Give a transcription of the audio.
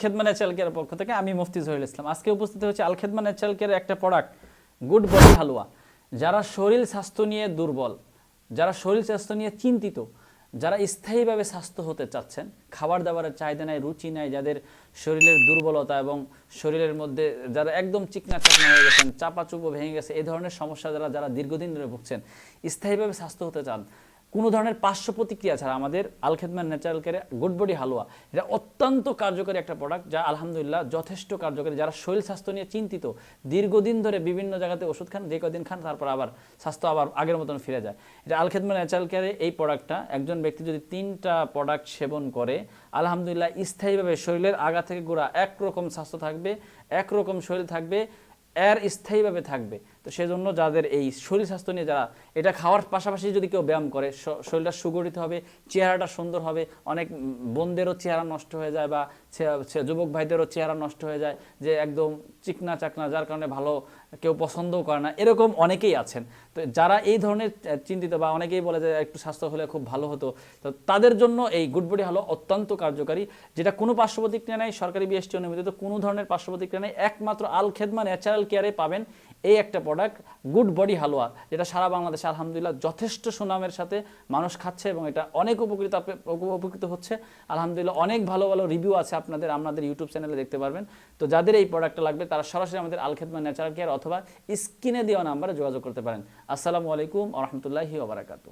খেদমা natural পক্ষ থেকে আমি মুফতি জহিরুল ইসলাম। আজকে উপস্থিত হচ্ছে আল খেদমা ন্যাচারাল একটা প্রোডাক্ট গুড বডি হালুয়া। যারা শরীর স্বাস্থ্য নিয়ে দুর্বল, যারা শরীর স্বাস্থ্য নিয়ে চিন্তিত, যারা স্থায়ীভাবে স্বাস্থ্য হতে চাচ্ছেন খাবার দাবারের চাহিদা নাই, রুচি নাই, যাদের শরীরের দুর্বলতা এবং শরীরের মধ্যে যারা একদম চিকনা চাকনা হয়ে গেছেন চাপা চুপো ভেঙে গেছে এই ধরনের সমস্যা যারা যারা দীর্ঘদিন ধরে ভুগছেন, স্থায়ীভাবে স্বাস্থ্য হতে চান কোনো ধরনের পার্শ্ব প্রতিক্রিয়া ছাড়া আমাদের আলখেদমান ন্যাচারাল কেয়ারে গুড বডি হালুয়া, এটা অত্যন্ত কার্যকরী একটা প্রোডাক্ট যা আলহামদুলিল্লাহ যথেষ্ট কার্যকরী। যারা শরীর স্বাস্থ্য নিয়ে চিন্তিত, দীর্ঘদিন ধরে বিভিন্ন জায়গাতে ওষুধ খান, যে কদিন খান, তারপর আবার স্বাস্থ্য আবার আগের মতন ফিরে যায়। এটা আলখেদমান ন্যাচারাল কেয়ারে এই প্রোডাক্টটা একজন ব্যক্তি যদি তিনটা প্রোডাক্ট সেবন করে, আলহামদুলিল্লাহ স্থায়ীভাবে শরীরের আগা থেকে গোড়া একরকম স্বাস্থ্য থাকবে, একরকম শরীর থাকবে, এর স্থায়ীভাবে থাকবে। তো সেজন্য যাদের এই শরীর স্বাস্থ্য নিয়ে যারা, এটা খাওয়ার পাশাপাশি যদি কেউ ব্যায়াম করে শরীরটা সুগঠিত হবে, চেহারাটা সুন্দর হবে, অনেক বোনদেরও চেহারা নষ্ট হয়ে যায় বা যুবক ভাইদেরও চেহারা নষ্ট হয়ে যায়, যে একদম চিকনা চাকনা, যার কারণে ভালো কেউ পছন্দও করে না, এরকম অনেকেই আছেন। তো যারা এই ধরনের চিন্তিত বা অনেকেই বলে যে একটু স্বাস্থ্য হলে খুব ভালো হতো, তো তাদের জন্য এই গুড বডি হলো অত্যন্ত কার্যকারী, যেটা কোনো পার্শ্ব প্রতিক্রিয়া নেই, সরকারি বিএসটি অনুমোদিত কোনো ধরনের পার্শ্ব প্রতিক্রিয়া নেই, একমাত্র আল খেদমা ন্যাচারাল কেয়ারে পাবেন এই একটা প্রোডাক্ট গুড বডি হালুয়া, যেটা সারা বাংলাদেশে আলহামদুলিল্লাহ যথেষ্ট সুনামের সাথে মানুষ খাচ্ছে এবং এটা অনেক উপকৃত উপকৃত হচ্ছে। আলহামদুলিল্লাহ অনেক ভালো ভালো রিভিউ আছে আপনাদের, আমাদের ইউটিউব চ্যানেলে দেখতে পারবেন। তো যাদের এই প্রোডাক্টটা লাগবে, তারা সরাসরি আমাদের আলখেদমা ন্যাচারাল কেয়ার অথবা স্ক্রিনে দেওয়া নাম্বারে যোগাযোগ করতে পারেন। আসসালামু আলাইকুম আ রহমতুল্লাহি ওবরাকাতু